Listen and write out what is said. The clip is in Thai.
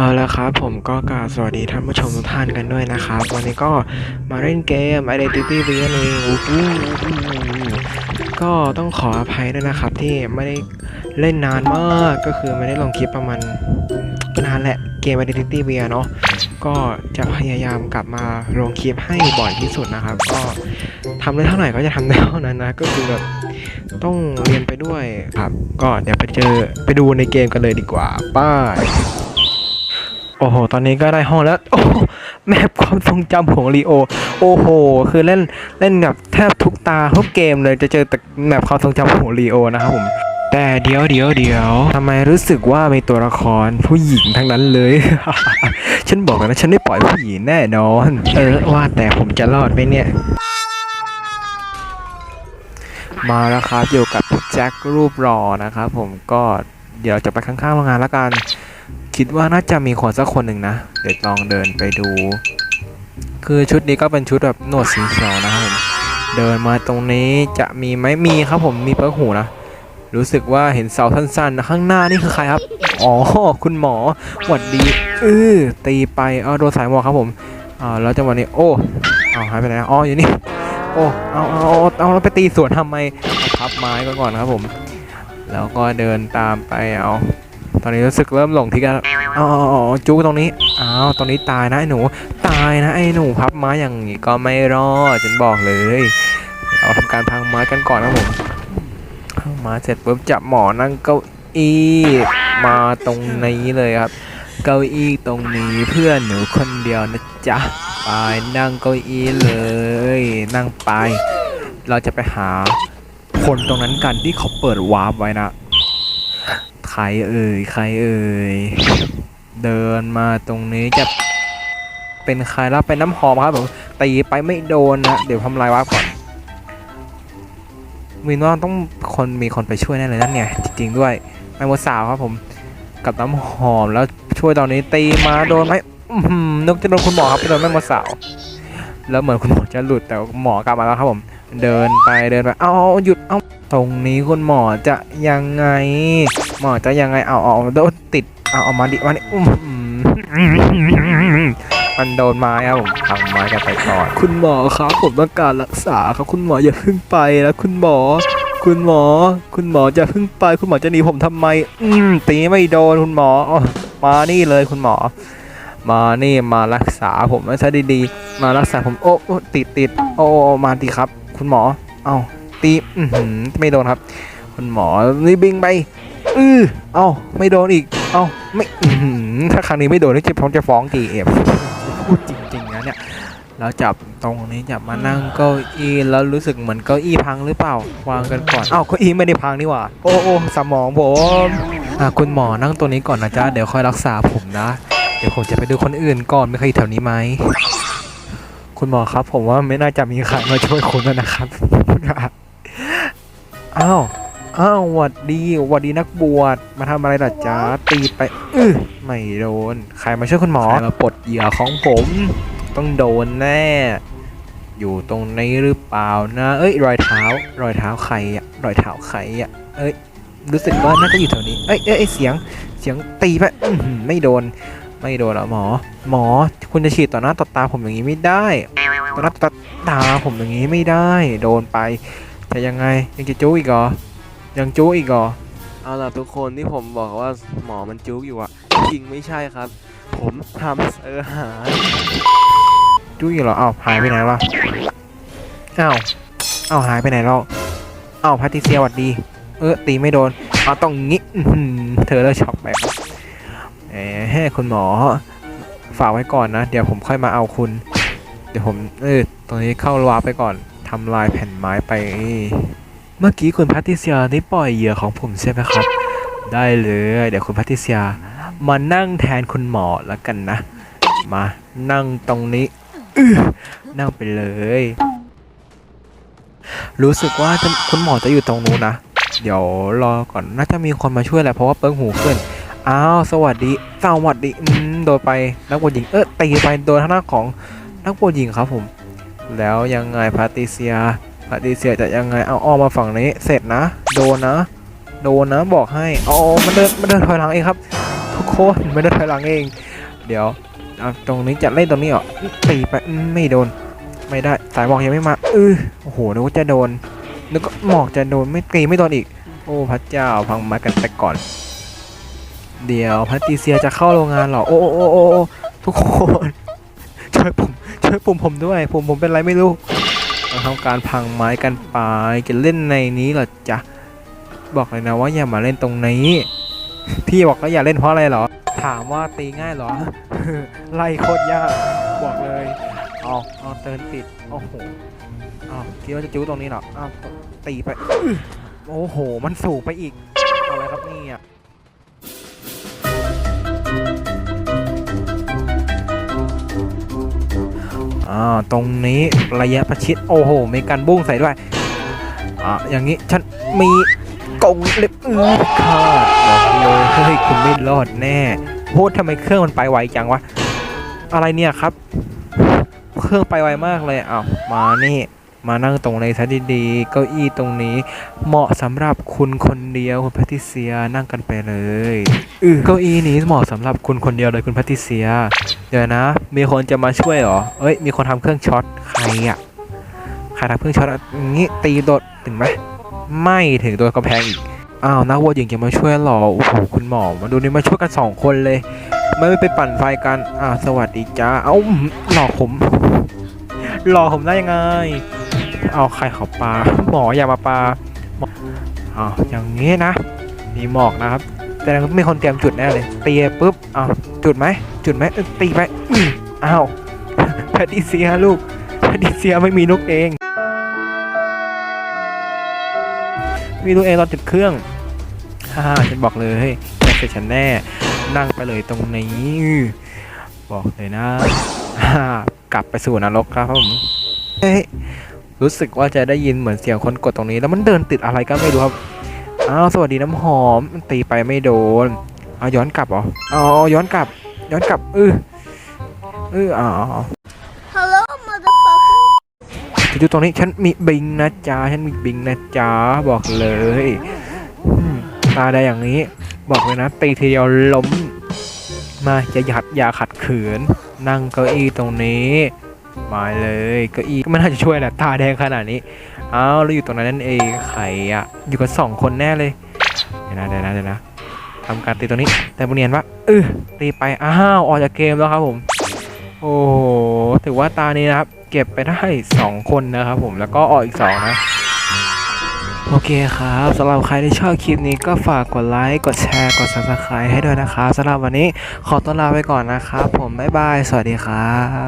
เอาละครับผมก็กราบสวัสดีท่านผู้ชมทุกท่านกันด้วยนะครับ วันนี้ก็มาเล่นเกม Identity v นั่นเองก็ต้องขออภัยด้วยนะครับที่ไม่ได้เล่นนานมากก็คือไม่ได้ลงคลิปประมาณนานแหละเกม Identity v เนาะก็จะพยายามกลับมาลงคลิปให้บ่อยที่สุดนะครับ ก็ทำได้เท่าไหร่ก็จะทำได้เท่านั้นนะก็คือแบบต้องเรียนไปด้วยครับ ก็เดี๋ยวไปเจอไปดูในเกมกันเลยดีกว่าป้าย โอ้โห ตอนนี้ก็ได้ห้องแล้ว โอ้โหแมปความทรงจำของลีโอ โอ้โห คือเล่นเล่นแบบแทบทุกตาทุกเกมเลยจะเจอแต่แมปความทรงจำของลีโอนะครับผม แต่เดี๋ยวเดี๋ยวเดี๋ยวทำไมรู้สึกว่ามีตัวละครผู้หญิงทั้งนั้นเลย ฉันบอกแล้วนะฉันไม่ปล่อยผู้หญิงแน่นอน เออว่าแต่ผมจะรอดไหมเนี่ย มาแล้วครับอยู่กับแจ็ครูปรอนะครับผมก็เดี๋ยวจะไปข้างๆโรงงานแล้วกัน คิดว่าน่าจะมีคนสักคนหนึ่งนะ เดี๋ยวลองเดินไปดู คือชุดนี้ก็เป็นชุดแบบหนวดสีเขียวนะครับผมเดินมาตรงนี้จะมีไหมมีครับผมมีเปิ้ลหูนะ รู้สึกว่าเห็นเสาสั้นๆนะข้างหน้านี่คือใครครับ อ๋อ คุณหมอหวัดดีเออตีไปเอาโดนสายหมอกครับผมอ่าแล้วจังหวะนี้โอ้เอาหายไปไหนอ๋ออยู่นี่โอ้เอาเอาเอาเอาไปตีสวนทำไมพับไม้ก่อนก่อนครับผม แล้วก็เดินตามไปเอา อนนี้รู้สึกเริ่มหลงทิศกันแล้วอ๋อจุกตรงนี้ อ้าว ตรงนี้ตายนะไอ้หนู ตายนะไอ้หนูพับไม้อย่างนี้ก็ไม่รอดฉันบอกเลยเราทำการพังไม้กันก่อนนะผมพังไม้เสร็จปุ๊บจับหมอนั่งเก้าอี้มาตรงนี้เลยครับ เก้าอี้ตรงนี้เพื่อนหนูคนเดียวนะจ๊ะ ไปนั่งเก้าอี้เลย นั่งไป เราจะไปหาคนตรงนั้นกันที่เขาเปิดวาร์ปไว้นะ ใครเอ่ยใครเอ่ยเดินมาตรงนี้จะเป็นใครแล้วเป็นน้ำหอมครับผมตีไปไม่โดนนะเดี๋ยวทำลายวาร์ปก่อนวินว่าต้องคนมีคนไปช่วยแน่เลยนั่นไงจริงๆด้วยแม่มดสาวครับผมกับน้ำหอมแล้วช่วยตอนนี้ตีมาโดนไหมนึกจะโดนคุณหมอครับไปโดนแม่มดสาวแล้วเหมือนคุณหมอจะหลุดแต่หมอกลับมาแล้วครับผม เดินไปเดินไปเอาหยุดเอาตรงนี้คุณหมอจะยังไง หมอจะยังไงเอาเอาโดนติดเอาเอามาดิมาดิอื้อหือมันโดนไม้ครับผมทำไม้กันไปก่อน คุณหมอครับผมต้องการรักษาครับคุณหมออย่าเพิ่งไปแล้วคุณหมอ คุณหมอ คุณหมอจะเพิ่งไป คุณหมอจะหนีผมทำไม อืมตีไม่โดนคุณหมอมานี่เลยคุณหมอ มานี่มารักษาผมซะดีๆ มารักษาผมโอ้ติดติดโอ้มาดีครับ คุณหมอ เอ้าตีอืไม่โดนครับ คุณหมอนี่บิงไป อือเอาไม่โดนอีก เอาไม่ถ้าครั้งนี้ไม่โดนนี่จะผมจะฟ้องจีเอฟพูดจริงๆนะเนี่ยแล้วจับตรงนี้จับมานั่งเก้าอี้แล้วรู้สึกเหมือนเก้าอี้พังหรือเปล่าวางกันก่อนเอ้าเก้าอี้ไม่ได้พังนี่หว่าโอ้โอ้สมองผมอะคุณหมอนั่งตัวนี้ก่อนนะจ๊ะเดี๋ยวค่อยรักษาผมนะ เดี๋ยวผมจะไปดูคนอื่นก่อนไม่เคยแถวนี้ไหมคุณหมอครับ ผมว่าไม่น่าจะมีใครมาช่วยคุณแล้วนะครับอ้าว อ้าวหวัดดีหวัดดีนักบวช มาทำอะไรล่ะจ๊ะ ตีไปอือไม่โดน ใครมาช่วยคุณหมอ ใครมาปลดเหยื่อของผม ต้องโดนแน่ อยู่ตรงนี้หรือเปล่านะ เอ้ย รอยเท้า รอยเท้าใครอะรอยเท้าใครอะเอ้ย รู้สึกว่าน่าจะอยู่แถวนี้ เอ้ยเอ้ยเอ้ยเสียง เสียงตีไปอื้อหือไม่โดน ไม่โดนเหรอหมอ หมอ คุณจะฉีดต่อหน้าต่อตาผมอย่างนี้ไม่ได้ ต่อหน้าต่อตาผมอย่างนี้ไม่ได้ โดนไปจะยังไงยังจะจู้อีกเหรอ ยังจู้อีกเหรอเอาล่ะทุกคนที่ผมบอกว่าหมอมันจู้อยู่อะจริงไม่ใช่ครับ ผมทำเออหายจู้อีกเหรออ้าวหายไปไหนวะอ้าวอ้าวหายไปไหนแล้วอ้าวพทริเซียหวัดดี เออตีไม่โดนเอาต้องงี้เธอเลิกช็อกไปครับแหมคุณหมอฝากไว้ก่อนนะ เดี๋ยวผมค่อยมาเอาคุณ เดี๋ยวผมเออตรงนี้เข้าวาร์ปไปก่อนทำลายแผ่นไม้ไป เมื่อกี้คุณพทริเซียได้ปล่อยเหยื่อของผมใช่ไหมครับ ได้เลย เดี๋ยวคุณพทริเซียมานั่งแทนคุณหมอแล้วกันนะ มานั่งตรงนี้นั่งไปเลย รู้สึกว่าคุณหมอจะอยู่ตรงนู้นนะ เดี๋ยวรอก่อนน่าจะมีคนมาช่วยแหละเพราะว่าเปิ้งหูขึ้นอ้าวสวัสดีสวัสดีโดนไปนักบอลหญิงเออตีไปโดนทางด้านของนักบอลหญิงครับผม แล้วยังไงพาติเซีย พาติเซียจะยังไงเอาอ้อมมาฝั่งนี้เสร็จนะ โดนนะ โดนนะบอกให้อ๋อมันเดินมันเดินถอยหลังเองครับ ทุกคษไม่ได้ถอยหลังเอง เดี๋ยวตรงนี้จะเล่นตรงนี้เหรอตีไปไม่โดน ไม่ได้สายหมอกยังไม่มาเออโอ้โหนึกว่าจะโดนนึกว่าหมอกจะโดนไม่ตีไม่โดนอีก โอ้พระเจ้าพังมากันแต่ก่อน เดี๋ยวแพทริเซียจะเข้าโรงงานเหรอโอ้โอ้โอ้โอ้โอ้ทุกคนช่วยผมช่วยผมผมด้วย ผมผมเป็นไรไม่รู้ เราทำการพังไม้กันไปจะเล่นในนี้เหรอจ๊ะบอกเลยนะว่าอย่ามาเล่นตรงนี้ พี่บอกว่าอย่าเล่นเพราะอะไรหรอ ถามว่าตีง่ายหรอ ไล่โคตรยากบอกเลยเอาเอาเตินติดโอ้โหเอาคิดว่าจะจู้ตรงนี้หรออ้าวตีไปโอ้โห มันสูงไปอีกอะไรครับนี่ย อ่าตรงนี้ระยะประชิดโอ้โหมีการบุ้งใส่ด้วยอ่าอย่างนี้ฉันมีกงเล็บอื้อขาดบอกเลยเฮ้ยคุณไม่รอดแน่โหทำไมเครื่องมันไปไวจังวะอะไรเนี่ยครับ เครื่องไปไวมากเลยอ้าวมานี่ มานั่งตรงในซะดีๆ เก้าอี้ตรงนี้ เหมาะสำหรับคุณคนเดียวคุณแพทิเซียนั่งกันไปเลยอือเก้าอี้นี้เหมาะสำหรับคุณคนเดียวเลยคุณแพทิเซีย เดี๋ยวนะ มีคนจะมาช่วยเหรอ เอ้ย มีคนทำเครื่องช็อตใครอะใครทำเครื่องช็อตอย่างงี้ตีโดดถึงไหมไม่ถึงตัวกระแพงอีกอ้าวนักวัวหญิงจะมาช่วยเหรอโอ้โหคุณหมอมาดูนี่มาช่วยกันสองคนเลยไม่ไปปั่นไฟกัน อ่า สวัสดีจ้า เอ้า หลอกผม หลอกผมได้ยังไง เอาไข่เขาปลาหมออย่ามาปลาหมออ้าวอย่างงี้นะ มีหมอกนะครับ แต่ก็มีคนเตรียมจุดแน่เลยตีปุ๊บอ้าวจุดไหมจุดไหมตีไปอ้าวแพทริเซียลูกแพทริเซียไม่มีลูกเอง มีลูกเองตอนจุดเครื่องฮ่าฉันบอกเลยแกเสร็จฉันแน่นั่งไปเลยตรงนี้ บอกเลยนะอ่ากลับไปสู่นรกครับผมเฮ้ย รู้สึกว่าจะได้ยินเหมือนเสียงคนกดตรงนี้ แล้วมันเดินติดอะไรก็ไม่รู้ครับอ้าวสวัสดีน้ำหอมมันตีไปไม่โดนเอาย้อนกลับเหรออ๋อย้อนกลับ ย้อนกลับเออเอออ๋อ Hello, motherfucker. จะอยู่ตรงนี้ฉันมีบิงนะจ๊ะฉันมีบิงนะจ๊ะบอกเลยอืมตาได้อย่างนี้ บอกเลยนะตีทีเดียวล้มมาอย่าหยัดอย่าขัดขืน นั่งเก้าอี้ตรงนี้ มาเลยเก้าอี้ก็ไม่น่าจะช่วยแหละตาแดงขนาดนี้อ้าวแล้วอยู่ตรงนั้นนั่นเองใครอะอยู่กันสองคนแน่เลยเดี๋ยวนะเดี๋ยวนะเดี๋ยวนะทำการตีตรงนี้ แต่บุเนียนว่าเออตีไปอ้าวออกจากเกมแล้วครับผม โอ้โหถือว่าตานี้นะครับ เก็บไปได้สองคนนะครับผมแล้วก็ออกอีกสองนะโอเคครับสำหรับใครที่ชอบคลิปนี้ก็ฝากกดไลค์กดแชร์กด subscribe ให้ด้วยนะครับสำหรับวันนี้ขอตัวลาไปก่อนนะครับผม บ๊ายบาย สวัสดีครับ